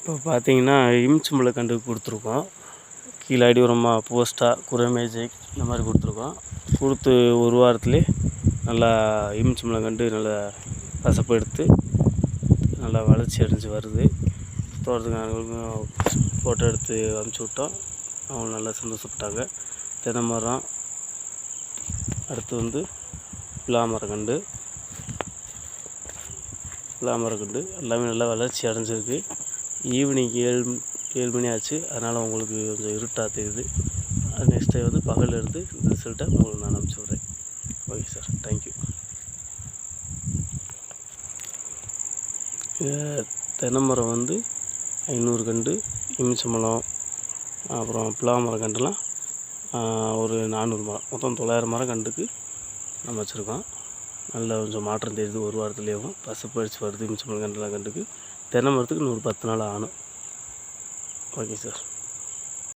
இப்போ பார்த்தீங்கன்னா இம்ச்சம்பளை கண்டு கொடுத்துருக்கோம். கீழே அடி உரமாக போஸ்ட்டாக குரமேஜை இந்த மாதிரி கொடுத்துருக்கோம். கொடுத்து ஒரு வாரத்துலேயே நல்லா இம்ச்சம்பளம் கண்டு நல்லா கசப்பு எடுத்து நல்லா வளர்ச்சி அடைஞ்சு வருது. தோட்டத்துக்காரங்களுக்கும் ஃபோட்டோ எடுத்து அனுப்பிச்சி விட்டோம். அவங்க நல்லா சந்தோஷப்பட்டாங்க. தென்னை மரம் அடுத்து வந்து பிலா கண்டு. பிலா கண்டு எல்லாமே நல்லா வளர்ச்சி அடைஞ்சிருக்கு. ஈவினிங் ஏழு ஏழு மணி ஆச்சு. அதனால் உங்களுக்கு கொஞ்சம் இருட்டாக தெரியுது. நெக்ஸ்ட் டே வந்து பகல் எடுத்து இந்த ரிசல்ட்டை உங்களுக்கு நான் அனுப்பிச்சி விட்றேன். ஓகே சார் தேங்க்யூ தென்னை மரம் வந்து ஐநூறு கண்டு எலுமிச்சம்பழம் அப்புறம் பிலா மரம் கண்டுலாம் ஒரு நானூறு மரம். மொத்தம் தொள்ளாயிரம் மரம் கண்டுக்கு நம்ம வச்சுருக்கோம். நல்ல கொஞ்சம் மாற்றம் தெரியுது. ஒரு வாரத்துலேயும் பசு பறிச்சு வருது எலுமிச்சம்பழம் கண்டுலாம் கண்டுக்கு. தென்னை மரத்துக்கு இன்னொரு பத்து நாள் ஆகணும். Okay sir.